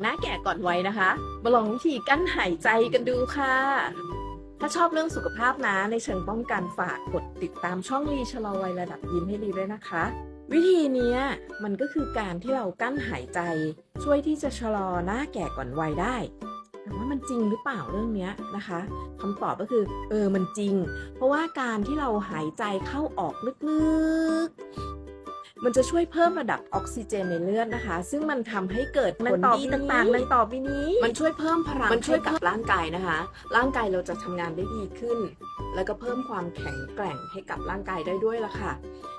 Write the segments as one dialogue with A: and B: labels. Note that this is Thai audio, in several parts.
A: หน้าแก่ก่อนวัยนะคะ มาลองวิธีกั้นหายใจกันดูค่ะ ถ้าชอบเรื่องสุขภาพนะในเชิงป้องกันฝากกดติดตามช่องลีชะลอวัยระดับยิ้มให้ลีด้วยนะคะ วิธีนี้มันก็คือการที่เรากั้นหายใจ ช่วยที่จะชะลอหน้าแก่ก่อนวัยได้แต่ว่ามันจริงหรือเปล่าเรื่องนี้นะคะคำตอบก็คือ เออมันจริง เพราะว่าการที่เราหายใจเข้าออกลึกๆ มันจะช่วยเพิ่มระดับออกซิเจนในเลือดนะคะ ซึ่งมันทำให้เกิดผลดีต่างๆในต่อไปนี้ มันช่วยเพิ่มพลังมันช่วยกับร่างกายนะคะ ร่างกายเราจะทำงานได้ดีขึ้น แล้วก็เพิ่มความแข็งแกร่งให้กับร่างกายได้ด้วยละค่ะ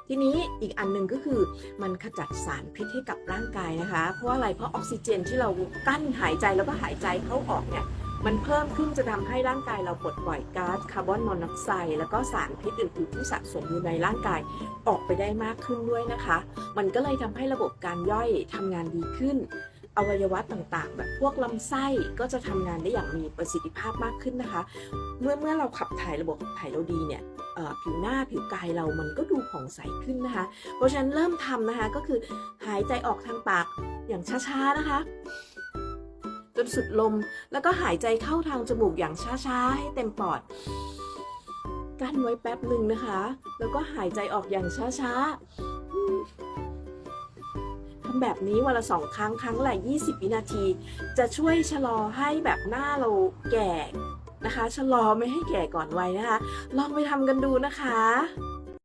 A: ทีนี้อีกอันหนึ่งก็คือมันขจัดสารพิษให้กับร่างกายนะคะ เพราะว่าอะไรเพราะออกซิเจนที่เรากั้นหายใจแล้วก็หายใจเข้าออกเนี่ย มันเพิ่มขึ้นจะทำให้ร่างกายเราปลดปล่อยก๊าซคาร์บอนมอนอกไซด์แล้วก็สารพิษอื่นๆที่สะสมอยู่ในร่างกายออกไปได้มากขึ้นด้วยนะคะ มันก็เลยทำให้ระบบการย่อยทำงานดีขึ้น อวัยวะต่างๆ แบบพวกลำไส้ก็จะทำงานได้อย่างมีประสิทธิภาพมากขึ้นนะคะ เมื่อเมื่อเราขับถ่ายระบบขับถ่ายเราดีเนี่ยผิวหน้าผิวกายเรามันก็ดูผ่องใสขึ้นนะคะ เพราะฉะนั้นเริ่มทำนะคะก็คือหายใจออกทางปากอย่างช้าๆนะคะ จนสุดลม แล้วก็หายใจเข้าทางจมูกอย่างช้าๆ ให้เต็มปอด กั้นไว้แป๊บหนึ่งนะคะ แล้วก็หายใจออกอย่างช้าๆทำแบบนี้วันละสองครั้งครั้งละ20 วินาที จะช่วยชะลอให้แบบหน้าเราแก่นะคะ ชะลอไม่ให้แก่ก่อนวัยนะคะ ลองไปทำกันดูนะคะ